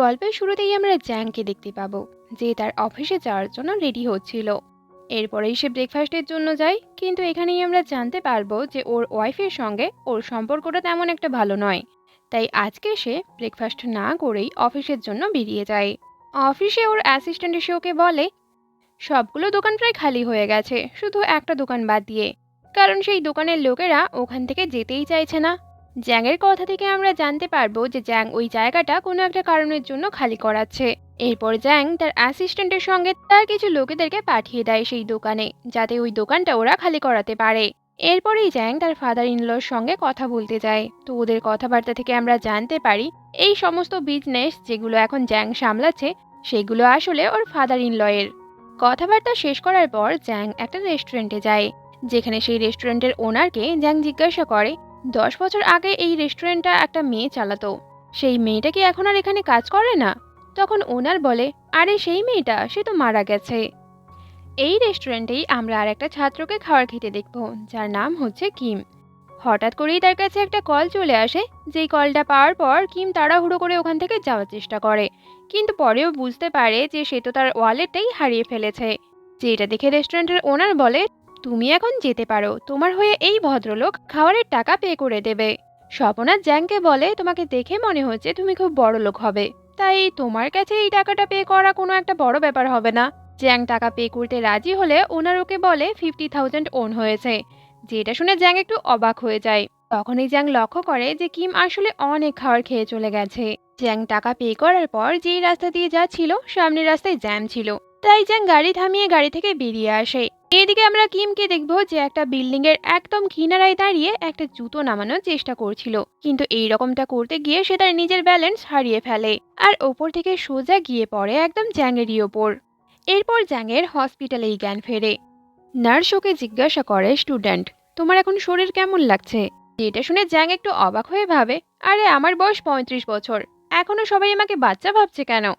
গল্পের শুরুতেই আমরা জ্যাংকে দেখতে পাবো, যে তার অফিসে যাওয়ার জন্য রেডি হচ্ছিল। এরপরেই সে ব্রেকফাস্টের জন্য যায়, কিন্তু এখানেই আমরা জানতে পারব যে ওর ওয়াইফের সঙ্গে ওর সম্পর্কটা তেমন একটা ভালো নয়। তাই আজকে সে ব্রেকফাস্ট না করেই অফিসের জন্য বেরিয়ে যায়। অফিসে ওর অ্যাসিস্ট্যান্ট এসে ওকে বলে, সবগুলো দোকান প্রায় খালি হয়ে গেছে, শুধু একটা দোকান বাদ দিয়ে। কারণ সেই দোকানের লোকেরা ওখান থেকে যেতেই চাইছে না। জ্যাংয়ের কথা থেকে আমরা জানতে পারব যে জ্যাং ওই জায়গাটা কোনো একটা কারণের জন্য খালি করাচ্ছে। এরপর জ্যাং তার অ্যাসিস্ট্যান্টের সঙ্গে তার কিছু লোকেদেরকে পাঠিয়ে দেয় সেই দোকানে, যাতে ওই দোকানটা ওরা খালি করাতে পারে। এরপরেই জ্যাং তার ফাদার ইনলর সঙ্গে কথা বলতে যায়। তো ওদের কথাবার্তা থেকে আমরা জানতে পারি, এই সমস্ত বিজনেস যেগুলো এখন জ্যাং সামলাচ্ছে, সেগুলো আসলে ওর ফাদার ইনলয়ের কথাবার্তা শেষ করার পর জ্যাং একটা রেস্টুরেন্টে যায়। যেখানে সেই রেস্টুরেন্টের ওনারকে জ্যাং জিজ্ঞাসা করে দশ বছর আগে এই রেস্টুরেন্টটা একটা মেয়ে চালাতো। সেই মেয়েটা কি এখন আর এখানে কাজ করে না? তখন ওনার বলে, আরে, সেই মেয়েটা, সে তো মারা গেছে। এই রেস্টুরেন্টেই আমরা আর একটা ছাত্রকে খাবার খেতে দেখব, যার নাম হচ্ছে কিম। হঠাৎ করেই তার কাছে একটা কল চলে আসে, যেই কলটা পাওয়ার পর কিম তাড়াহুড়ো করে ওখান থেকে যাওয়ার চেষ্টা করে। কিন্তু পরেও বুঝতে পারে যে সে তো তার ওয়ালেটটাই হারিয়ে ফেলেছে। যেটা দেখে রেস্টুরেন্টের ওনার বলে তুমি এখন যেতে পারো। তোমার হয়ে এই ভদ্রলোক খাবারের টাকা পে করে দেবে। স্বপনা জ্যাংকে বলে, তোমাকে দেখে মনে হচ্ছে তুমি খুব বড় লোক হবে। তাই তোমার কাছে এই টাকাটা পে করা কোনো একটা বড় ব্যাপার হবে না। জ্যাং টাকা পে করতে রাজি হলে ওনার ওকে বলে, ফিফটি থাউজেন্ড ওন হয়েছে। যেটা শুনে জ্যাং একটু অবাক হয়ে যায়। তখনই জ্যাং লক্ষ্য করে যে কিম আসলে অনেক খাবার খেয়ে চলে গেছে। জ্যাং টাকা পে করার পর যেই রাস্তা দিয়ে যাচ্ছিল, সামনের রাস্তায় জ্যাম ছিল। তাই জ্যাং গাড়ি থামিয়ে গাড়ি থেকে বেরিয়ে আসে। এদিকে আমরা কিমকে দেখব যে একটা বিল্ডিং এর একদম কিনারায় দাঁড়িয়ে একটা জুতো নামানোর চেষ্টা করছিল। কিন্তু এই রকমটা করতে গিয়ে সে তার নিজের ব্যালেন্স হারিয়ে ফেলে আর ওপর থেকে সোজা গিয়ে পড়ে একদম জ্যাংয়েরই ওপর। এরপর জ্যাংয়ের হসপিটালেই জ্ঞান ফেরে। নার্স ওকে জিজ্ঞাসা করে স্টুডেন্ট তোমার এখন শরীর কেমন লাগছে? যেটা শুনে জ্যাং একটু অবাক হয়ে ভাবে, আরে, আমার বয়স পঁয়ত্রিশ বছর। এখনও সবাই আমাকে বাচ্চা ভাবছে কেন?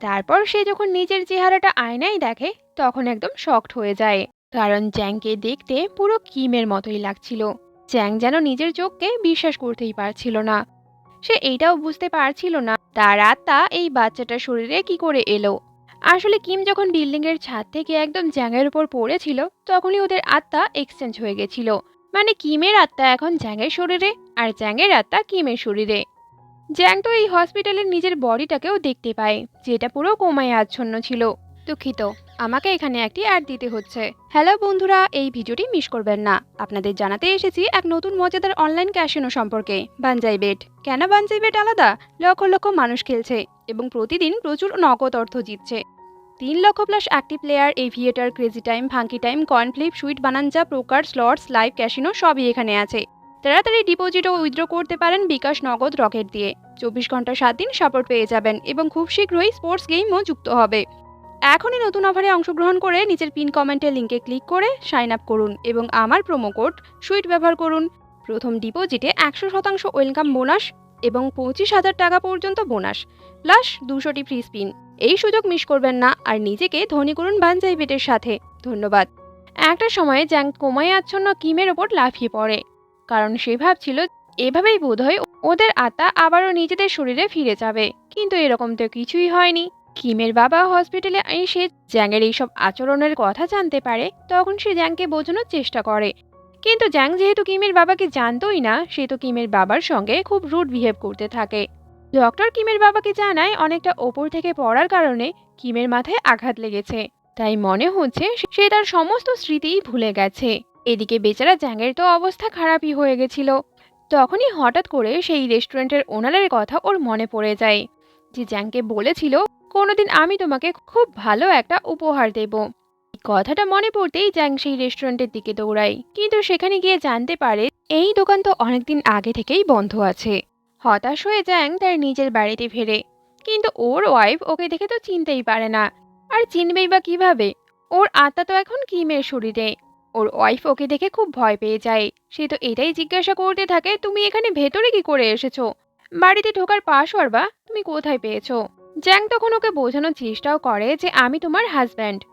তারপর সে যখন নিজের চেহারাটা আয়নায় দেখে, তখন একদম শক্ট হয়ে যায়। কারণ জ্যাংকে দেখতে পুরো কিমের মতোই লাগছিল। জ্যাং যেন নিজের চোখকে বিশ্বাস করতেই পারছিল না। সে এইটাও বুঝতে পারছিল না, তার আত্মা এই বাচ্চাটার শরীরে কি করে এলো। আসলে কিম যখন বিল্ডিং এর ছাদ থেকে একদম জ্যাংয়ের উপর পড়েছিল, তখনই ওদের আত্মা এক্সচেঞ্জ হয়ে গেছিল। মানে কিমের আত্মা এখন জ্যাংয়ের শরীরে, আর জ্যাংয়ের আত্মা কিমের শরীরে। জ্যাং তো এই হসপিটালের নিজের বডিটাকেও দেখতে পায়, যেটা পুরো কোমায় আচ্ছন্ন ছিল। দুঃখিত। আমাকে এখানে একটি অ্যাড দিতে হচ্ছে। হ্যালো বন্ধুরা, এই ভিডিওটি মিস করবেন না। আপনাদের জানাতে এসেছি এক নতুন মজাদার অনলাইন ক্যাসিনো সম্পর্কে। বানজাই বেট কেন বানজাই বেট আলাদা? লক্ষ লক্ষ মানুষ খেলছে এবং প্রতিদিন প্রচুর নগদ অর্থ জিতছে। তিন লক্ষ plus active player Aviator Crazy Time Funky Time Coin Flip Sweet Bonanza প্রকার স্লটস লাইভ ক্যাসিনো সবই এখানে আছে। তাড়াতাড়ি ডিপোজিট ও উইথড্র করতে পারেন বিকাশ নগদ রকেট দিয়ে। চব্বিশ ঘণ্টা সাত দিন সাপোর্ট পেয়ে যাবেন এবং খুব শীঘ্রই স্পোর্টস গেমও যুক্ত হবে। এখনই নতুন অফারে অংশগ্রহণ করে নিচের পিন কমেন্টের লিঙ্কে ক্লিক করে সাইন আপ করুন এবং আমার প্রোমো কোড সুইট ব্যবহার করুন। প্রথম ডিপোজিটে একশো শতাংশ ওয়েলকাম বোনাস এবং পঁচিশ হাজার টাকা পর্যন্ত বোনাস প্লাস দুশোটি ফ্রি স্পিন এই সুযোগ মিস করবেন না আর নিজেকে ধনী করুন বানজাই বেটের সাথে। ধন্যবাদ। একটা সময়ে জ্যাং কোমায় আচ্ছন্ন কিমের ওপর লাফিয়ে পড়ে, কারণ সে ভাবছিল এভাবেই বোধহয় ওদের আত্মা আবারও নিজেদের শরীরে ফিরে যাবে, কিন্তু এরকম তো কিছুই হয়নি। কিমের বাবা হসপিটালে এসে জ্যাংয়ের এইসব আচরণের কথা জানতে পারে, তখন সে জ্যাংকে বোঝানোর চেষ্টা করে। কিন্তু জ্যাং যেহেতু কিমের বাবাকে জানতোই না, সে তো কিমের বাবার সঙ্গে খুব রুড বিহেভ করতে থাকে। ডক্টর কিমের বাবাকে জানায় অনেকটা ওপর থেকে পড়ার কারণে কিমের মাথায় আঘাত লেগেছে। তাই মনে হচ্ছে সে তার সমস্ত স্মৃতিই ভুলে গেছে। এদিকে বেচারা জ্যাংয়ের তো অবস্থা খারাপই হয়ে গেছিল। তখনই হঠাৎ করে সেই রেস্টুরেন্টের ওনারের কথা ওর মনে পড়ে যায়। যে জ্যাংকে বলেছিল কোনোদিন আমি তোমাকে খুব ভালো একটা উপহার দেব। কথাটা মনে পড়তেই জ্যাং সেই রেস্টুরেন্টের দিকে দৌড়ায়। কিন্তু সেখানে গিয়ে জানতে পারে, এই দোকান তো অনেকদিন আগে থেকেই বন্ধ আছে। হতাশ হয়ে জ্যাং তার নিজের বাড়িতে ফেরে। কিন্তু ওর ওয়াইফ ওকে দেখে তো চিনতেই পারে না। আর চিনবেই বা কীভাবে? ওর আত্মা তো এখন কিমের শরীরে। ওর ওয়াইফ ওকে দেখে খুব ভয় পেয়ে যায়। সে তো এটাই জিজ্ঞাসা করতে থাকে, তুমি এখানে ভেতরে কি করে এসেছ? বাড়িতে ঢোকার পাসওয়ার্ড বা তুমি কোথায় পেয়েছ? জ্যাং তখন ওকে বোঝানোর চেষ্টাও করে যে আমি তোমার হাজব্যান্ড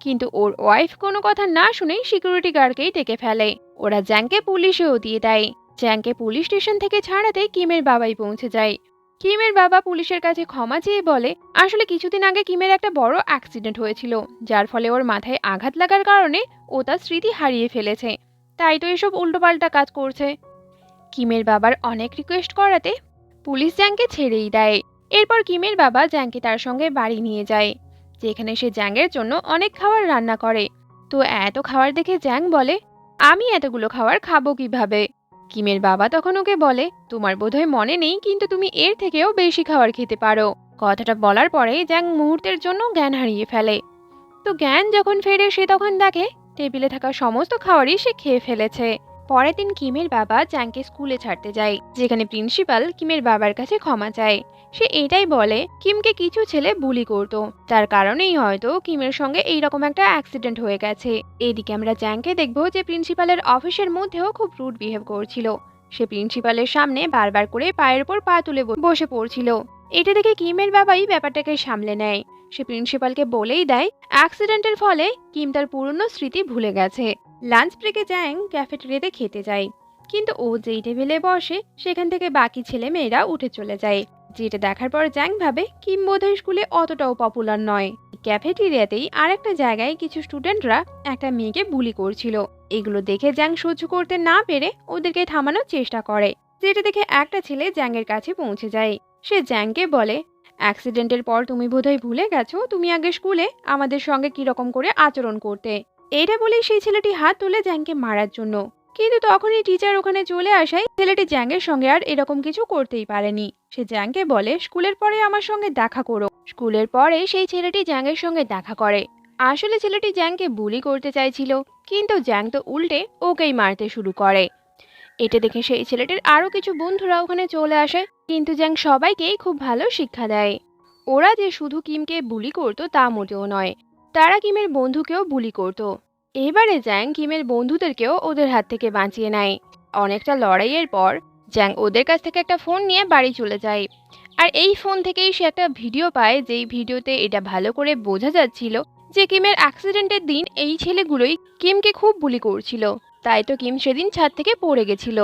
কিন্তু ওর ওয়াইফ কোনো কথা না শুনেই সিকিউরিটি গার্ডকেই ডেকে ফেলে। ওরা জ্যাংকে পুলিশেও দিয়ে দেয়। জ্যাংকে পুলিশ স্টেশন থেকে ছাড়াতে কিমের বাবাই পৌঁছে যায়। কিমের বাবা পুলিশের কাছে ক্ষমা চেয়ে বলে, আসলে কিছুদিন আগে কিমের একটা বড় অ্যাক্সিডেন্ট হয়েছিল, যার ফলে ওর মাথায় আঘাত লাগার কারণে ও তার স্মৃতি হারিয়ে ফেলেছে। তাই তো এসব উল্টোপাল্টা কাজ করছে। কিমের বাবার অনেক রিকোয়েস্ট করাতে পুলিশ জ্যাংকে ছেড়েই দেয়। এরপর কিমের বাবা জ্যাংকে তার সঙ্গে বাড়ি নিয়ে যায়, যেখানে সে জ্যাংয়ের জন্য অনেক খাবার রান্না করে। তো এত খাবার দেখে জ্যাং বলে, আমি এতগুলো খাবার খাব কীভাবে? কিমের বাবা তখন ওকে বলে, তোমার বোধহয় মনে নেই, কিন্তু তুমি এর থেকেও বেশি খাবার খেতে পারো। কথাটা বলার পরে জ্যাং মুহূর্তের জন্য জ্ঞান হারিয়ে ফেলে। তো জ্ঞান যখন ফেরে, সে তখন দেখে, টেবিলে থাকা সমস্ত খাবারই সে খেয়ে ফেলেছে। পরের দিন কিমের বাবা জ্যাংকে স্কুলে ছাড়তে যায়, যেখানে প্রিন্সিপাল কিমের বাবার কাছে ক্ষমা চায়। সে এটাই বলে, কিমকে কিছু ছেলে বুলি করত। তার কারণেই হয়তো কিমের সঙ্গে এইরকম একটা অ্যাক্সিডেন্ট হয়ে গেছে। এদিকে আমরা জ্যাংকে দেখব যে প্রিন্সিপালের অফিসের মধ্যেও খুব রুড বিহেভ করছিল। সে প্রিন্সিপালের সামনে বারবার করে পায়ের উপর পা তুলে বসে পড়ছিল। এটা দেখে কিমের বাবাই ব্যাপারটাকে সামলে নেয়। সে প্রিন্সিপালকে বলেই দেয় অ্যাক্সিডেন্টের ফলে কিম তার পুরনো স্মৃতি ভুলে গেছে। লাঞ্চ ব্রেকে জ্যাং ক্যাফেটেরিয়াতে খেতে যায়। কিন্তু ও যেই টেবিলে বসে, সেখান থেকে বাকি ছেলে মেয়েরা উঠে চলে যায়। যেটা দেখার পর জ্যাং ভাবে কিম বোধহয় স্কুলে অতটাও পপুলার নয়। ক্যাফেটেরিয়াতেই আরেকটা জায়গায় কিছু স্টুডেন্টরা একটা মেয়েকে বুলি করছিল। এগুলো দেখে জ্যাং সহ্য করতে না পেরে ওদেরকে থামানোর চেষ্টা করে। যেটা দেখে একটা ছেলে জ্যাংয়ের কাছে পৌঁছে যায়। সে জ্যাংকে বলে অ্যাক্সিডেন্টের পর তুমি বোধহয় ভুলে গেছো? তুমি আগে স্কুলে আমাদের সঙ্গে কীরকম করে আচরণ করতে? এটা বলে সেই ছেলেটি হাত তুলে জ্যাংকে মারার জন্য। কিন্তু তখনই টিচার ওখানে চলে আসায় ছেলেটি জ্যাংয়ের সঙ্গে আর এরকম কিছু করতেই পারেনি। সে জ্যাংকে বলে, স্কুলের পরে আমার সঙ্গে দেখা করো। স্কুলের পরে সেই ছেলেটি জ্যাংয়ের সঙ্গে দেখা করে। আসলে ছেলেটি জ্যাংকে বুলি করতে চাইছিল, কিন্তু জ্যাং তো উল্টে ওকেই মারতে শুরু করে। এটা দেখে সেই ছেলেটির আরও কিছু বন্ধুরা ওখানে চলে আসে, কিন্তু জ্যাং সবাইকেই খুব ভালো শিক্ষা দেয়। ওরা যে শুধু কিমকে বুলি করতো তা মোটেও নয় তারা কিমের বন্ধুকেও বুলি করতো। এবারে জ্যাং কিমের বন্ধুদেরকেও ওদের হাত থেকে বাঁচিয়ে নেয়। অনেকটা লড়াইয়ের পর, জ্যাং ওদের কাছ থেকে একটা ফোন নিয়ে বাড়ি চলে যায়। আর এই ফোন থেকেই সে একটা ভিডিও পায়, যেই ভিডিওতে এটা ভালো করে বোঝা যাচ্ছিল যে কিমের অ্যাক্সিডেন্টের দিন এই ছেলেগুলোই কিমকে খুব বুলি করছিল। তাই তো কিম সেদিন ছাদ থেকে পড়ে গেছিল।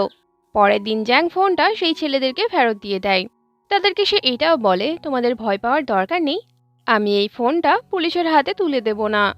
পরের দিন জ্যাং ফোনটা সেই ছেলেদেরকে ফেরত দিয়ে দেয়। তাদেরকে সে এটাও বলে, তোমাদের ভয় পাওয়ার দরকার নেই আমি এই ফোনটা পুলিশের হাতে তুলে দেব না।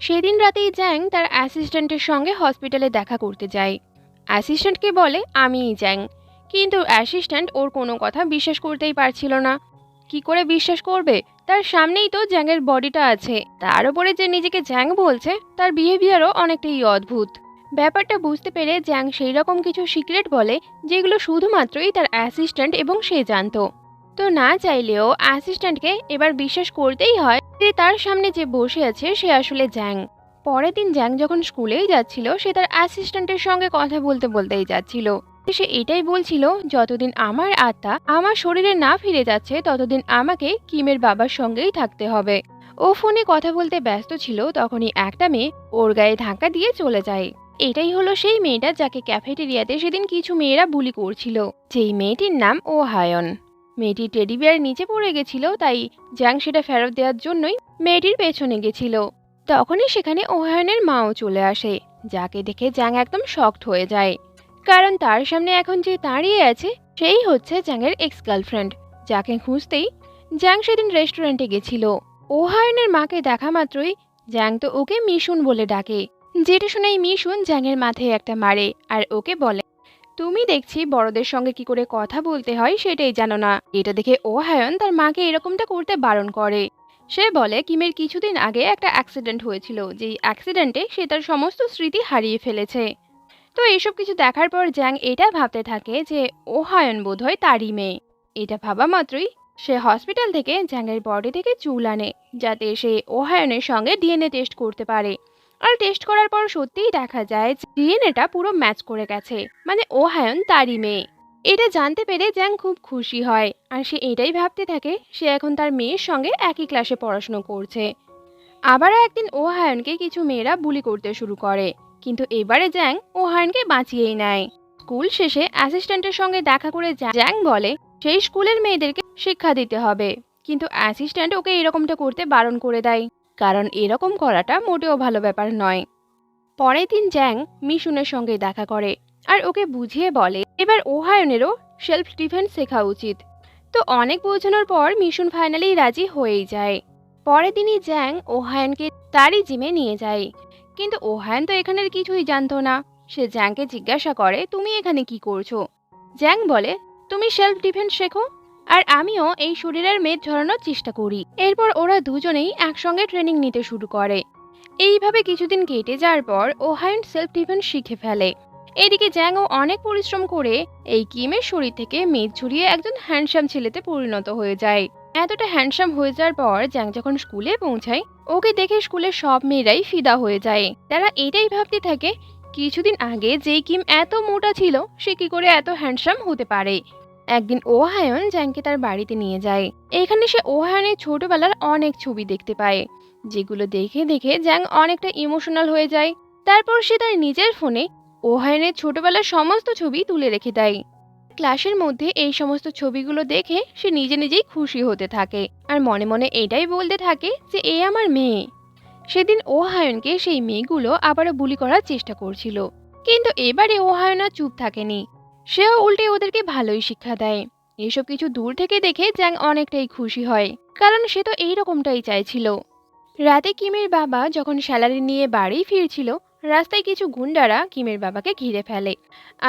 সেদিন রাতেই জ্যাং তার অ্যাসিস্ট্যান্টের সঙ্গে হসপিটালে দেখা করতে যায়। অ্যাসিস্ট্যান্টকে বলে, আমিই জ্যাং। কিন্তু অ্যাসিস্ট্যান্ট ওর কোনো কথা বিশ্বাস করতেই পারছিল না। কি করে বিশ্বাস করবে? তার সামনেই তো জ্যাংয়ের বডিটা আছে। তার উপরে যে নিজেকে জ্যাং বলছে, তার বিহেভিয়ারও অনেকটাই অদ্ভুত। ব্যাপারটা বুঝতে পেরে জ্যাং সেই রকম কিছু সিক্রেট বলে, যেগুলো শুধুমাত্রই তার অ্যাসিস্ট্যান্ট এবং সে জানতো। তো না চাইলেও অ্যাসিস্ট্যান্টকে এবার বিশ্বাস করতেই হয় যে তার সামনে যে বসে আছে সে আসলে জ্যাং। পরের দিন জ্যাং যখন স্কুলেই যাচ্ছিল, সে তার অ্যাসিস্ট্যান্টের সঙ্গে কথা বলতে বলতেই যাচ্ছিল। সে এটাই বলছিল, যতদিন আমার আত্মা আমার শরীরে না ফিরে যাচ্ছে, ততদিন আমাকে কিমের বাবার সঙ্গেই থাকতে হবে। ও ফোনে কথা বলতে ব্যস্ত ছিল, তখনই একটা মেয়ে ওর গায়ে ধাক্কা দিয়ে চলে যায়। এটাই হলো সেই মেয়েটা যাকে ক্যাফেটেরিয়াতে সেদিন কিছু মেয়েরা বুলি করছিল, যেই মেয়েটির নাম ও হায়ন মেয়েটি টেডি বিয়ার নিচে পড়ে গেছিল, তাই জ্যাং সেটা ফেরত দেওয়ার জন্যই মেয়েটির পেছনে গেছিল। তখনই সেখানে ওহায়নের মাও চলে আসে, যাকে দেখে জ্যাং একদম শকড হয়ে যায়। কারণ তার সামনে এখন যে দাঁড়িয়ে আছে, সেই হচ্ছে জ্যাংয়ের এক্স গার্লফ্রেন্ড যাকে খুঁজতেই জ্যাং সেদিন রেস্টুরেন্টে গেছিল। ওহায়নের মাকে দেখা মাত্রই জ্যাং তো ওকে মিশুন বলে ডাকে। যেটা শুনেই মিশুন জ্যাংয়ের মাথায় একটা মারে, আর ওকে বলে তুমি দেখছি বড়দের সঙ্গে কি করে কথা বলতে হয় সেটাই জানো না। এটা দেখে ওহায়ন তার মাকে এরকমটা করতে বারণ করে। সে বলে, কিমের কিছুদিন আগে একটা অ্যাক্সিডেন্ট হয়েছিল। যেই অ্যাক্সিডেন্টে সে তার সমস্ত স্মৃতি হারিয়ে ফেলেছে। তো এইসব কিছু দেখার পর জ্যাং এটা ভাবতে থাকে যে ওহায়ন বোধহয় তারই মেয়ে। এটা ভাবা মাত্রই সে হসপিটাল থেকে জ্যাংয়ের বডি থেকে চুল আনে, যাতে সে ওহায়নের সঙ্গে ডিএনএ টেস্ট করতে পারে। আর টেস্ট করার পর সত্যিই দেখা যায় ডিএনএটা পুরো ম্যাচ করে গেছে। মানে ওহায়ন তারই মেয়ে। এটা জানতে পেরে জ্যাং খুব খুশি হয়। আর সে এটাই ভাবতে থাকে, সে এখন তার মেয়ের সঙ্গে একই ক্লাসে পড়াশুনো করছে। আবারও একদিন ওহায়নকে কিছু মেয়েরা বুলি করতে শুরু করে। কিন্তু এবারে জ্যাং ওহায়নকে বাঁচিয়েই নেয়। স্কুল শেষে অ্যাসিস্ট্যান্টের সঙ্গে দেখা করে জ্যাং বলে, সেই স্কুলের মেয়েদেরকে শিক্ষা দিতে হবে। কিন্তু অ্যাসিস্ট্যান্ট ওকে এরকমটা করতে বারণ করে দেয়। কারণ এরকম করাটা মোটেও ভালো ব্যাপার নয়। পরের দিন জ্যাং মিশুনের সঙ্গে দেখা করে আর ওকে বুঝিয়ে বলে, এবার ওহায়নেরও সেলফ ডিফেন্স শেখা উচিত। তো অনেক বোঝানোর পর মিশুন ফাইনালি রাজি হয়েই যায়। পরের দিনই জ্যাং ওহায়নকে তারই জিমে নিয়ে যায়। কিন্তু ওহায়ন তো এখানের কিছুই জানতো না। সে জ্যাংকে জিজ্ঞাসা করে, তুমি এখানে কি করছ? জ্যাং বলে, তুমি সেলফ ডিফেন্স শেখো? আর আমিও এই শরীরের মেদ ঝরানোর চেষ্টা করি। এরপর ওরা দুজনেই একসঙ্গে ট্রেনিং নিতে শুরু করে। এইভাবে কিছুদিন কেটে যাওয়ার পর ওহায়ন সেলফ ডিফেন্স শিখে ফেলে। এদিকে জ্যাংও অনেক পরিশ্রম করে এই কিমের শরীর থেকে মেদ ঝরিয়ে একজন হ্যান্ডসাম ছেলেতে পরিণত হয়ে যায়। এতটা হ্যান্ডসাম হয়ে যাওয়ার পর জ্যাং যখন স্কুলে পৌঁছায়, ওকে দেখে স্কুলের সব মেয়েরাই ফিদা হয়ে যায়। তারা এটাই ভাবতে থাকে, কিছুদিন আগে যেই কিম এত মোটা ছিল, সে কি করে এত হ্যান্ডসাম হতে পারে? একদিন ওহায়ন জ্যাংকে তার বাড়িতে নিয়ে যায়। এখানে সে ওহায়নের ছোটবেলার অনেক ছবি দেখতে পায়, যেগুলো দেখে দেখে জ্যাং অনেকটা ইমোশনাল হয়ে যায়। তারপর সে তার নিজের ফোনে ওহায়নের ছোটবেলার সমস্ত ছবি তুলে রেখে দেয়। ক্লাসের মধ্যে এই সমস্ত ছবিগুলো দেখে সে নিজে নিজেই খুশি হতে থাকে আর মনে মনে এটাই বলতে থাকে যে, এ আমার মেয়ে। সেদিন ওহায়নকে সেই মেয়েগুলো আবারও বুলি করার চেষ্টা করছিল। কিন্তু এবারে ওহায়ন চুপ থাকেনি। সেও উল্টে ওদেরকে ভালোই শিক্ষা দেয়। এসব কিছু দূর থেকে দেখে জ্যাং অনেকটাই খুশি হয়, কারণ সে তো এই রকমটাই চাইছিল। রাতে কিমের বাবা যখন স্যালারি নিয়ে বাড়ি ফিরছিল, রাস্তায় কিছু গুন্ডারা কিমের বাবাকে ঘিরে ফেলে।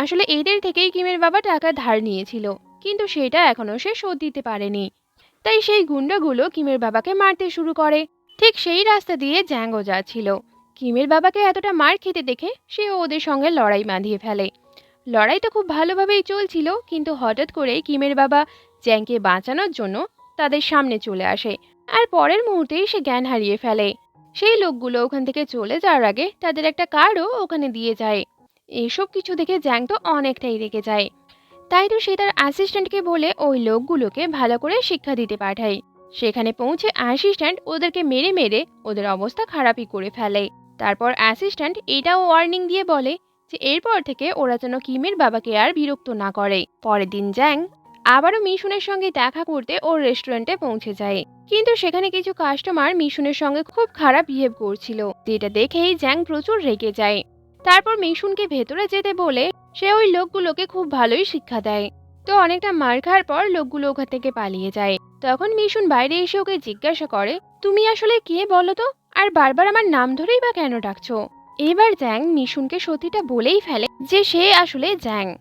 আসলে এদের থেকেই কিমের বাবা টাকা ধার নিয়েছিল, কিন্তু সেটা এখনও সে শোধ দিতে পারেনি। তাই সেই গুন্ডাগুলো কিমের বাবাকে মারতে শুরু করে। ঠিক সেই রাস্তা দিয়ে জ্যাঙ্গো যাচ্ছিল। কিমের বাবাকে এতটা মার খেতে দেখে সে ওদের সঙ্গে লড়াই বাঁধিয়ে ফেলে। লড়াই তো খুব ভালোভাবেই চলছিল, কিন্তু হঠাৎ করে কিমের বাবা জ্যাংকে বাঁচানোর জন্য তাদের সামনে চলে আসে। আর পরের মুহূর্তেই সে জ্ঞান হারিয়ে ফেলে। সেই লোকগুলো ওখান থেকে চলে যাওয়ার আগে তাদের একটা কার্ডও ওখানে দিয়ে যায়। এসব কিছু দেখে জ্যাং তো অনেকটাই রেগে যায়। তাই তো সে তার অ্যাসিস্ট্যান্টকে বলে ওই লোকগুলোকে ভালো করে শিক্ষা দিতে পাঠায়। সেখানে পৌঁছে অ্যাসিস্ট্যান্ট ওদেরকে মেরে মেরে ওদের অবস্থা খারাপই করে ফেলে। তারপর অ্যাসিস্ট্যান্ট এটাও ওয়ার্নিং দিয়ে বলে যে এরপর থেকে ওরা যেন কিমের বাবাকে আর বিরক্ত না করে। পরের দিন জ্যাং আবারও মিশুনের সঙ্গে দেখা করতে ওর রেস্টুরেন্টে পৌঁছে যায়। কিন্তু সেখানে কিছু কাস্টমার মিশুনের সঙ্গে খুব খারাপ বিহেভ করছিল। যেটা দেখেই জ্যাং প্রচুর রেগে যায়। তারপর মিশুনকে ভেতরে যেতে বলে সে ওই লোকগুলোকে খুব ভালোই শিক্ষা দেয়। তো অনেকটা মার খাওয়ার পর লোকগুলো ওখান থেকে পালিয়ে যায়। তখন মিশুন বাইরে এসে ওকে জিজ্ঞাসা করে, তুমি আসলে কে বলো তো? আর বারবার আমার নাম ধরেই বা কেন ডাকছো? এবার জ্যাং মিশুনকে সত্যিটা বলেই ফেলে যে সে আসলে জ্যাং।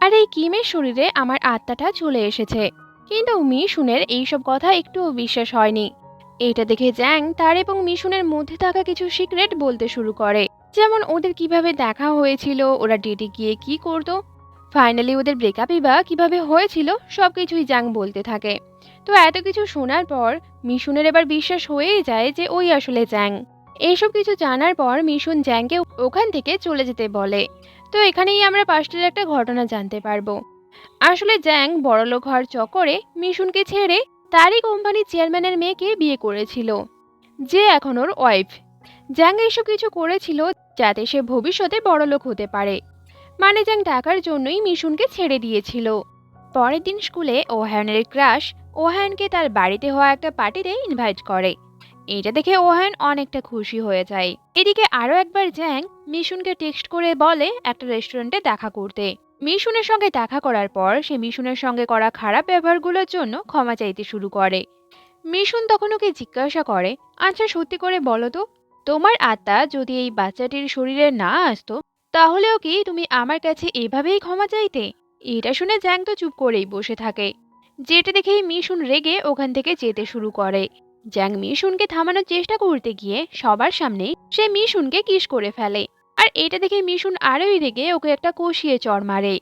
আর এই কিমের শরীরে আমার আত্মাটা চলে এসেছে। কিন্তু মিশুনের এইসব কথা একটুও বিশ্বাস হয়নি। এটা দেখে জ্যাং তার এবং মিশুনের মধ্যে থাকা কিছু সিক্রেট বলতে শুরু করে। যেমন ওদের কীভাবে দেখা হয়েছিল, ওরা ডেটে গিয়ে কি করতো, ফাইনালি ওদের ব্রেকআপই বা কীভাবে হয়েছিল সব কিছুই জ্যাং বলতে থাকে। তো এত কিছু শোনার পর মিশুনের এবার বিশ্বাস হয়েই যায় যে ওই আসলে জ্যাং। এইসব কিছু জানার পর মিশুন জ্যাংকে ওখান থেকে চলে যেতে বলে। তো এখানেই আমরা পাঁচটার একটা ঘটনা জানতে পারব। আসলে জ্যাং বড়লোক হওয়ার চক্করে মিশুনকে ছেড়ে তারই কোম্পানির চেয়ারম্যানের মেয়েকে বিয়ে করেছিল, যে এখন ওর ওয়াইফ। জ্যাং এইসব কিছু করেছিল যাতে সে ভবিষ্যতে বড়লোক হতে পারে। মানে জ্যাং টাকার জন্যই মিশুনকে ছেড়ে দিয়েছিল। পরের দিন স্কুলে ওহায়নের ক্রাশ, ওহায়নকে তার বাড়িতে হওয়া একটা পার্টিতে ইনভাইট করে। এটা দেখে ওহায়ন অনেকটা খুশি হয়ে যায়। এদিকে আরও একবার জ্যাং মিশুনকে টেক্সট করে বলে একটা রেস্টুরেন্টে দেখা করতে। মিশুনের সঙ্গে দেখা করার পর সে মিশুনের সঙ্গে করা খারাপ ব্যবহারগুলোর জন্য ক্ষমা চাইতে শুরু করে। মিশুন তখন ওকে জিজ্ঞাসা করে আচ্ছা সত্যি করে বলো তো, তোমার আত্মা যদি এই বাচ্চাটির শরীরে না আসতো, তাহলেও কি তুমি আমার কাছে এভাবেই ক্ষমা চাইতে? এটা শুনে জ্যাং তো চুপ করেই বসে থাকে। যেটা দেখেই মিশুন রেগে ওখান থেকে যেতে শুরু করে। জ্যাং মিশুনকে থামানোর চেষ্টা করতে গিয়ে সবার সামনে সে মিশুনকে কিস করে ফেলে। আর এটা দেখে মিশুন আরোই রেগে ওকে একটা কষিয়ে চড় মারে।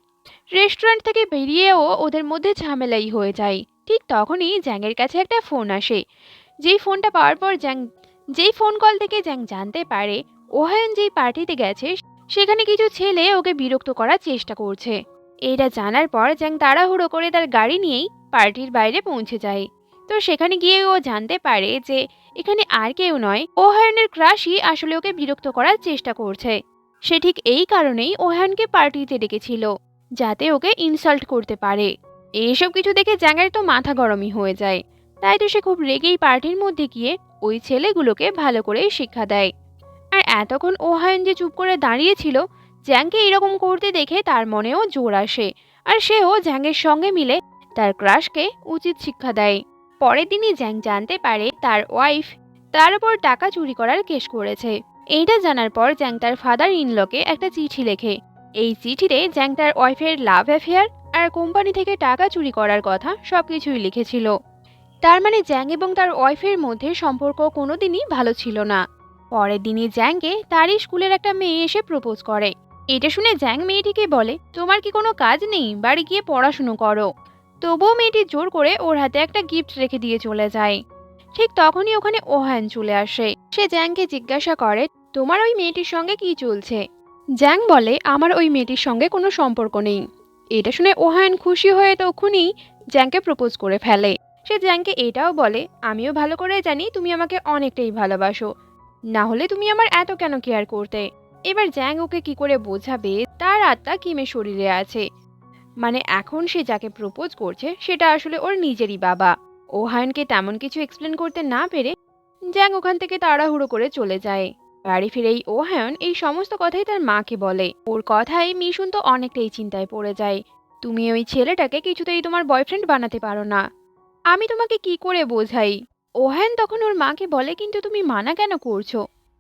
রেস্টুরেন্ট থেকে বেরিয়েও ওদের মধ্যে ঝামেলাই হয়ে যায়। ঠিক তখনই জ্যাংয়ের কাছে একটা ফোন আসে। যেই ফোনটা পাওয়ার পর জ্যাং, যেই ফোন কল থেকে জ্যাং জানতে পারে, ওহায়ন যেই পার্টিতে গেছে, সেখানে কিছু ছেলে ওকে বিরক্ত করার চেষ্টা করছে। এটা জানার পর জ্যাং তাড়াহুড়ো করে তার গাড়ি নিয়েই পার্টির বাইরে পৌঁছে যায়। তো সেখানে গিয়ে ও জানতে পারে যে এখানে আর কেউ নয়, ওহায়নের ক্রাশই আসলে ওকে বিরক্ত করার চেষ্টা করছে। সে ঠিক এই কারণেই ওহায়নকে পার্টিতে ডেকেছিল, যাতে ওকে ইনসাল্ট করতে পারে। এইসব কিছু দেখে জ্যাঙের তো মাথা গরমই হয়ে যায়। তাই তো সে খুব রেগেই পার্টির মধ্যে গিয়ে ওই ছেলেগুলোকে ভালো করে শিক্ষা দেয়। আর এতক্ষণ ওহায়ন যে চুপ করে দাঁড়িয়েছিল, জ্যাংকে এরকম করতে দেখে তার মনেও জোর আসে। আর সেও জ্যাংয়ের সঙ্গে মিলে তার ক্রাশকে উচিত শিক্ষা দেয়। পরের দিনই জ্যাং জানতে পারে তার ওয়াইফ তার উপর টাকা চুরি করার কেস করেছে। এইটা জানার পর জ্যাং তার ফাদার ইনলকে একটা চিঠি লেখে। এই চিঠিতে জ্যাং তার ওয়াইফের লাভ অ্যাফেয়ার আর কোম্পানি থেকে টাকা চুরি করার কথা সবকিছুই লিখেছিল। তার মানে জ্যাং এবং তার ওয়াইফের মধ্যে সম্পর্ক কোনোদিনই ভালো ছিল না। পরের দিনই জ্যাংকে তারই স্কুলের একটা মেয়ে এসে প্রপোজ করে। এটা শুনে জ্যাং মেয়েটিকে বলে, তোমার কি কোনো কাজ নেই? বাড়ি গিয়ে পড়াশুনো করো। তবুও মেয়েটি জোর করে ওর হাতে একটা গিফট রেখে দিয়ে চলে যায়। ঠিক তখনই ওখানে ওহান চলে আসে। সে জ্যাংকে জিজ্ঞাসা করে, তোমার ওই মেয়েটির সঙ্গে কি চলছে? জ্যাং বলে, আমার ওই মেয়েটির সঙ্গে কোনো সম্পর্ক নেই। এটা শুনে ওহান খুশি হয়ে তখনই জ্যাংকে প্রপোজ করে ফেলে। সে জ্যাংকে এটাও বলে, আমিও ভালো করে জানি তুমি আমাকে অনেকটাই ভালোবাসো। না হলে তুমি আমার এত কেন কেয়ার করতে? এবার জ্যাং ওকে কি করে বোঝাবে, তার আত্মা কিমের শরীরে আছে। মানে এখন সে যাকে প্রপোজ করছে, সেটা আসলে ওর নিজেরই বাবা। ওহায়নকে তেমন কিছু এক্সপ্লেন করতে না পেরে, জ্যাং ওখান থেকে তাড়াহুড়ো করে চলে যায়। বাড়ি ফিরেই ও হায়ন এই সমস্ত কথাই তার মাকে বলে। ওর কথায় মিশুন তো অনেকটাই চিন্তায় পড়ে যায়। তুমি ওই ছেলেটাকে কিছুতেই তোমার বয়ফ্রেন্ড বানাতে পারো না। আমি তোমাকে কি করে বোঝাই? ওহায়ন তখন ওর মাকে বলে, কিন্তু তুমি মানা কেন করছ?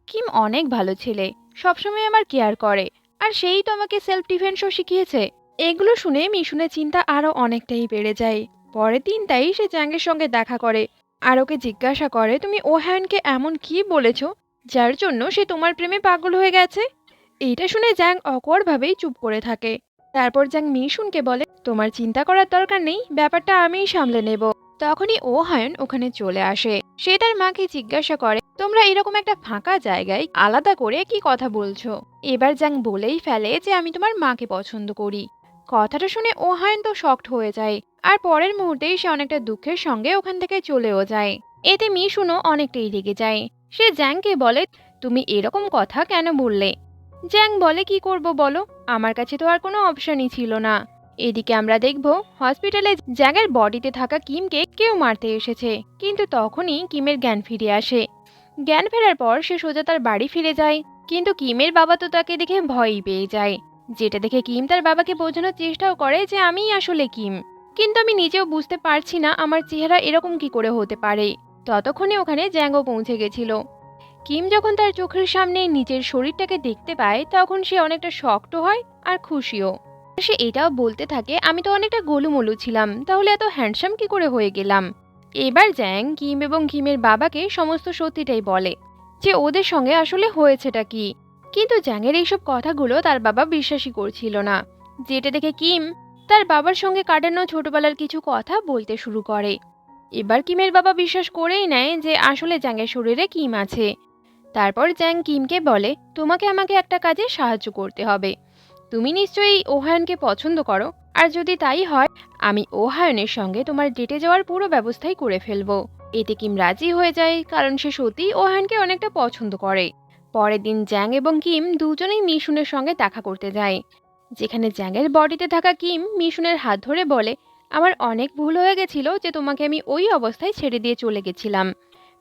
কিম অনেক ভালো ছেলে। সবসময় আমার কেয়ার করে। আর সেই তো আমাকে সেলফ ডিফেন্সও শিখিয়েছে। এগুলো শুনে মিশুনের চিন্তা আরও অনেকটাই বেড়ে যায়। পরের দিন তাই সে জ্যাংয়ের সঙ্গে দেখা করে আর ওকে জিজ্ঞাসা করে, তুমি ওহায়নকে এমন কি বলেছ যার জন্য সে তোমার প্রেমে পাগল হয়ে গেছে? এইটা শুনে জ্যাং অকওয়ার্ডভাবেই চুপ করে থাকে। তারপর জ্যাং মিশুনকে বলে, তোমার চিন্তা করার দরকার নেই, ব্যাপারটা আমিই সামলে নেব। তখনই ও হায়ন ওখানে চলে আসে। সে তার মাকে জিজ্ঞাসা করে, তোমরা এরকম একটা ফাঁকা জায়গায় আলাদা করে কি কথা বলছো? এবার জ্যাং বলেই ফেলে যে, আমি তোমার মাকে পছন্দ করি। কথাটা শুনে ওহায়ন তো শক্ট হয়ে যায় আর পরের মুহূর্তেই সে অনেকটা দুঃখের সঙ্গে ওখান থেকে চলেও যায়। এতে মিশুনও অনেকটাই রেগে যায়। সে জ্যাংকে বলে, তুমি এরকম কথা কেন বললে? জ্যাং বলে, কি করব বলো? আমার কাছে তো আর কোনো অপশনই ছিল না। এদিকে আমরা দেখব, হসপিটালে জ্যাংয়ের বডিতে থাকা কিমকে কেউ মারতে এসেছে। কিন্তু তখনই কিমের জ্ঞান ফিরে আসে। জ্ঞান ফেরার পর সে সোজা তার বাড়ি ফিরে যায়। কিন্তু কিমের বাবা তো তাকে দেখে ভয়ই পেয়ে যায়। যেটা দেখে কিম তার বাবাকে বোঝানোর চেষ্টাও করে যে আমিই আসলে কিম। কিন্তু আমি নিজেও বুঝতে পারছি না আমার চেহারা এরকম কি করে হতে পারে। ততক্ষণে ওখানে জ্যাঙ্গও পৌঁছে গেছিল। কিম যখন তার চোখের সামনে নিজের শরীরটাকে দেখতে পায়, তখন সে অনেকটা শক্ত হয় আর খুশিও। সে এটাও বলতে থাকে, আমি তো অনেকটা গোলুমলু ছিলাম, তাহলে এত হ্যান্ডসাম কি করে হয়ে গেলাম? এবার জ্যাং, কিম এবং কিমের বাবাকে সমস্ত সত্যিটাই বলে, যে ওদের সঙ্গে আসলে হয়েছেটা কি। কিন্তু জ্যাংয়ের এইসব কথাগুলো তার বাবা বিশ্বাসই করছিল না। যেটা দেখে কিম তার বাবার সঙ্গে কাটানো ছোটবেলার কিছু কথা বলতে শুরু করে। এবার কিমের বাবা বিশ্বাস করেই নেয় যে আসলে জ্যাংয়ের শরীরে কিম আছে। তারপর জ্যাং কিমকে বলে, তোমাকে আমাকে একটা কাজে সাহায্য করতে হবে। তুমি নিশ্চয়ই ওহায়নকে পছন্দ করো। আর যদি তাই হয়, আমি ওহায়নের সঙ্গে তোমার ডেটে যাওয়ার পুরো ব্যবস্থাই করে ফেলব। এতে কিম রাজি হয়ে যায়, কারণ সে সত্যিই ওহায়নকে অনেকটা পছন্দ করে। পরের দিন জ্যাং এবং কিম দুজনেই মিশুনের সঙ্গে দেখা করতে যায়। যেখানে জ্যাংয়ের বডিতে থাকা কিম মিশুনের হাত ধরে বলে, আমার অনেক ভুল হয়ে গেছিল যে তোমাকে আমি ওই অবস্থায় ছেড়ে দিয়ে চলে গেছিলাম।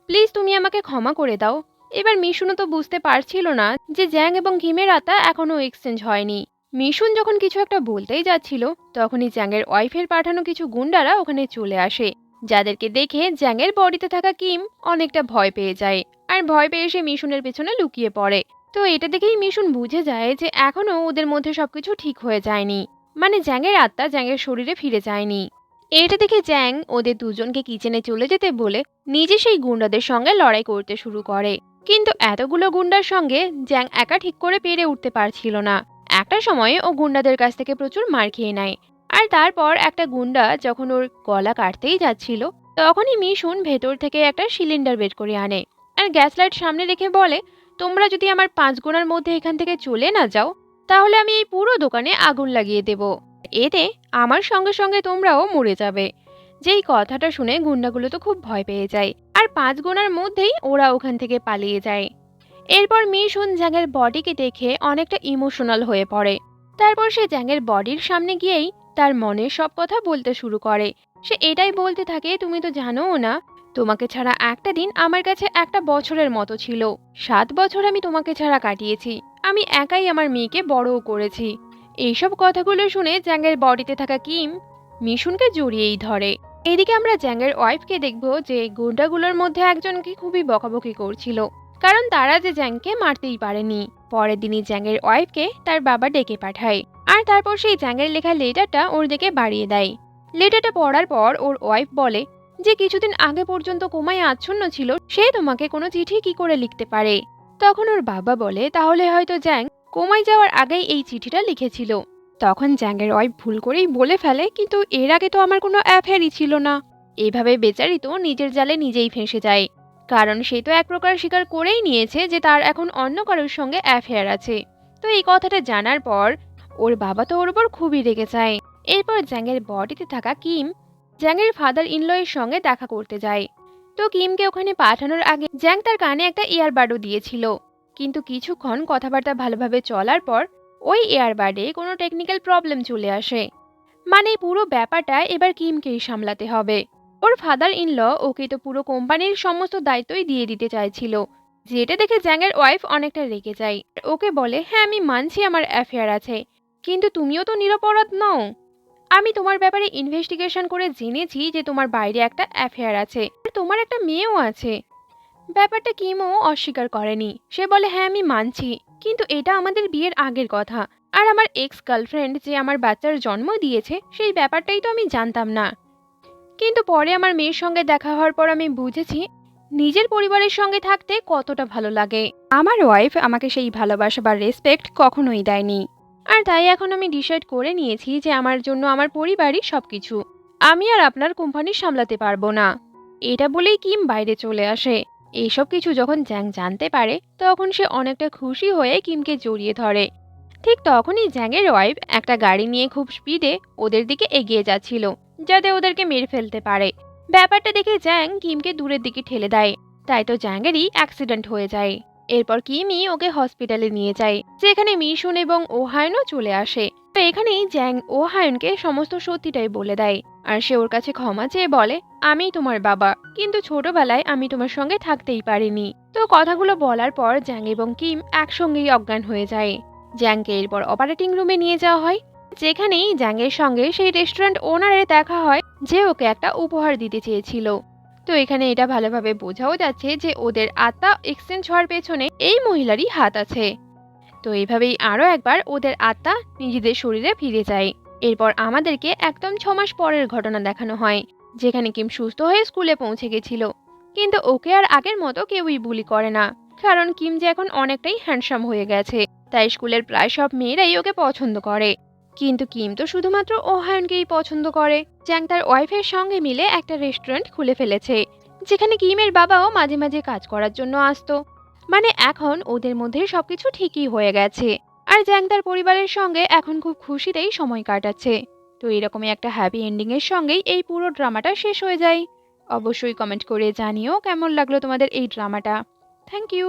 প্লিজ তুমি আমাকে ক্ষমা করে দাও। এবার মিশুনও তো বুঝতে পারছিল না যে জ্যাং এবং কিমের আতা এখনও এক্সচেঞ্জ হয়নি। মিশুন যখন কিছু একটা বলতেই যাচ্ছিল, তখনই জ্যাংয়ের ওয়াইফের পাঠানো কিছু গুন্ডারা ওখানে চলে আসে, যাদেরকে দেখে জ্যাংয়ের বডিতে থাকা কিম অনেকটা ভয় পেয়ে যায়। আর ভয় পেয়ে সে মিশুনের পেছনে লুকিয়ে পড়ে। তো এটা দেখেই মিশুন বুঝে যায় যে এখনও ওদের মধ্যে সবকিছু ঠিক হয়ে যায়নি। মানে জ্যাংয়ের আত্মা জ্যাংয়ের শরীরে ফিরে যায়নি। এটা দেখে জ্যাং ওদের দুজনকে কিচেনে চলে যেতে বলে নিজে সেই গুন্ডাদের সঙ্গে লড়াই করতে শুরু করে। কিন্তু এতগুলো গুন্ডার সঙ্গে জ্যাং একা ঠিক করে পেরে উঠতে পারছিল না। একটা সময়ে ও গুন্ডাদের কাছ থেকে প্রচুর মার খেয়ে নেয়। আর তারপর একটা গুন্ডা যখন ওর গলা কাটতেই যাচ্ছিল, তখনই মিশুন ভেতর থেকে একটা সিলিন্ডার বের করে আনে। আর গ্যাস লাইট সামনে রেখে বলে, তোমরা যদি আমার পাঁচ গোনার মধ্যে এখান থেকে চলে না যাও, তাহলে আমি এই পুরো দোকানে আগুন লাগিয়ে দেব। এতে আমার সঙ্গে সঙ্গে তোমরাও মরে যাবে। যেই কথাটা শুনে গুন্ডাগুলো তো খুব ভয় পেয়ে যায়, আর পাঁচ গোনার মধ্যেই ওরা ওখান থেকে পালিয়ে যায়। এরপর মিশুন জ্যাংয়ের বডিকে দেখে অনেকটা ইমোশনাল হয়ে পড়ে। তারপর সে জ্যাংয়ের বডির সামনে গিয়েই তার মনের সব কথা বলতে শুরু করে। সে এটাই বলতে থাকে, তুমি তো জানোও না তোমাকে ছাড়া একটা দিন আমার কাছে একটা বছরের মতো ছিল। সাত বছর আমি তোমাকে ছাড়া কাটিয়েছি। আমি একাই আমার মেয়েকে বড়ও করেছি। এইসব কথাগুলো শুনে জ্যাংয়ের বডিতে থাকা কিম মিশুনকে জড়িয়েই ধরে। এদিকে আমরা জ্যাঙ্গের ওয়াইফকে দেখব যে গুন্ডাগুলোর মধ্যে একজনকে খুবই বকাবকি করছিল। কারণ তারা যে জ্যাংকে মারতেই পারেনি। পরের দিনই জ্যাংয়ের ওয়াইফকে তার বাবা ডেকে পাঠায়। আর তারপর সেই জ্যাংয়ের লেখা লেটারটা ওর দিকে বাড়িয়ে দেয়। লেটারটা পড়ার পর ওর ওয়াইফ বলে যে কিছুদিন আগে পর্যন্ত কোমায় আচ্ছন্ন ছিল, সে তোমাকে কোনো চিঠি কি করে লিখতে পারে? তখন ওর বাবা বলে, তাহলে হয়তো জ্যাং কোমায় যাওয়ার আগেই এই চিঠিটা লিখেছিল। তখন জ্যাংয়ের ওয়াইফ ভুল করেই বলে ফেলে, কিন্তু এর আগে তো আমার কোনো অ্যাফেয়ারই ছিল না। এভাবে বেচারি তো নিজের জালে নিজেই ফেঁসে যায়। কারণ সে তো এক প্রকার স্বীকার করেই নিয়েছে যে তার এখন অন্য কারোর সঙ্গে অ্যাফেয়ার আছে। তো এই কথাটা জানার পর ওর বাবা তো ওর উপর খুবই রেগে যায়। এরপর জ্যাংয়ের বডিতে থাকা কিম জ্যাংয়ের ফাদার ইনলয়ের সঙ্গে দেখা করতে যায়। তো কিমকে ওখানে পাঠানোর আগে জ্যাং তার কানে একটা ইয়ারবাডও দিয়েছিল। কিন্তু কিছুক্ষণ কথাবার্তা ভালোভাবে চলার পর ওই এয়ারবাডে কোনো টেকনিক্যাল প্রবলেম চলে আসে। মানে পুরো ব্যাপারটা এবার কিমকেই সামলাতে হবে। ওর ফাদার ইন ল ওকে তো পুরো কোম্পানির সমস্ত দায়িত্বই দিয়ে দিতে চাইছিল। যেটা দেখে জ্যাংয়ের ওয়াইফ অনেকটা রেগে যায়। ওকে বলে হ্যাঁ আমি মানছি আমার অ্যাফেয়ার আছে। কিন্তু তুমিও তো নিরপরাধ নও। আমি তোমার ব্যাপারে ইনভেস্টিগেশন করে জেনেছি যে তোমার বাইরে একটা অ্যাফেয়ার আছে। আর তোমার একটা মেয়েও আছে। ব্যাপারটা কিমও অস্বীকার করেনি। সে বলে হ্যাঁ আমি মানছি। কিন্তু এটা আমাদের বিয়ের আগের কথা। আর আমার এক্স গার্লফ্রেন্ড যে আমার বাচ্চার জন্ম দিয়েছে, সেই ব্যাপারটাই তো আমি জানতাম না। কিন্তু পরে আমার মেয়ের সঙ্গে দেখা হওয়ার পর আমি বুঝেছি, নিজের পরিবারের সঙ্গে থাকতে কতটা ভালো লাগে। আমার ওয়াইফ আমাকে সেই ভালোবাসা বা রেসপেক্ট কখনোই দেয়নি। আর তাই এখন আমি ডিসাইড করে নিয়েছি যে আমার জন্য আমার পরিবারই সবকিছু। আমি আর আপনার কোম্পানি সামলাতে পারব না। এটা বলেই কিম বাইরে চলে আসে। এইসব কিছু যখন জ্যাং জানতে পারে, তখন সে অনেকটা খুশি হয়ে কিমকে জড়িয়ে ধরে। ঠিক তখনই জ্যাংয়ের ওয়াইফ একটা গাড়ি নিয়ে খুব স্পিডে ওদের দিকে এগিয়ে যাচ্ছিল, যাতে ওদেরকে মেরে ফেলতে পারে। ব্যাপারটা দেখে জ্যাং কিমকে দূরের দিকে ঠেলে দেয়। তাই তো জ্যাংয়েরই অ্যাক্সিডেন্ট হয়ে যায়। এরপর কিমই ওকে হসপিটালে নিয়ে যায়, যেখানে মিশুন এবং ওহায়নও চলে আসে। তো এখানেই জ্যাং ওহায়নকে সমস্ত সত্যিটাই বলে দেয়, আর সে ওর কাছে ক্ষমা চেয়ে বলে, আমি তোমার বাবা, কিন্তু ছোটবেলায় আমি তোমার সঙ্গে থাকতেই পারিনি। তো কথাগুলো বলার পর জ্যাং এবং কিম একসঙ্গেই অজ্ঞান হয়ে যায়। জ্যাংকে এরপর অপারেটিং রুমে নিয়ে যাওয়া হয়, যেখানেই জ্যাংয়ের সঙ্গে সেই রেস্টুরেন্ট ওনারের দেখা হয়, যে ওকে একটা উপহার দিতে চেয়েছিল। তো এখানে এটা ভালোভাবে বোঝাও যাচ্ছে যে ওদের আত্মা এক্সচেঞ্জ হওয়ার পেছনে এই মহিলারই হাত আছে। তো এইভাবেই আরও একবার ওদের আত্মা নিজেদের শরীরে ফিরে যায়। এরপর আমাদেরকে একদম ছ মাস পরের ঘটনা দেখানো হয়, যেখানে কিম সুস্থ হয়ে স্কুলে পৌঁছে গেছিল। কিন্তু ওকে আর আগের মতো কেউই বুলি করে না, কারণ কিম যে এখন অনেকটাই হ্যান্ডসাম হয়ে গেছে, তাই স্কুলের প্রায় সব মেয়েরাই ওকে পছন্দ করে। কিন্তু কিম তো শুধুমাত্র ওহায়নকেই পছন্দ করে। জ্যাং তার ওয়াইফের সঙ্গে মিলে একটা রেস্টুরেন্ট খুলে ফেলেছে, যেখানে কিমের বাবাও মাঝে মাঝে কাজ করার জন্য আসতো। মানে এখন ওদের মধ্যে সবকিছু ঠিকই হয়ে গেছে। আর জ্যাং তার পরিবারের সঙ্গে এখন খুব খুশিতেই সময় কাটাচ্ছে। তো এরকমই একটা হ্যাপি এন্ডিং এর সঙ্গেই এই পুরো ড্রামাটা শেষ হয়ে যায়। অবশ্যই কমেন্ট করে জানিও কেমন লাগল তোমাদের এই ড্রামাটা থ্যাংক ইউ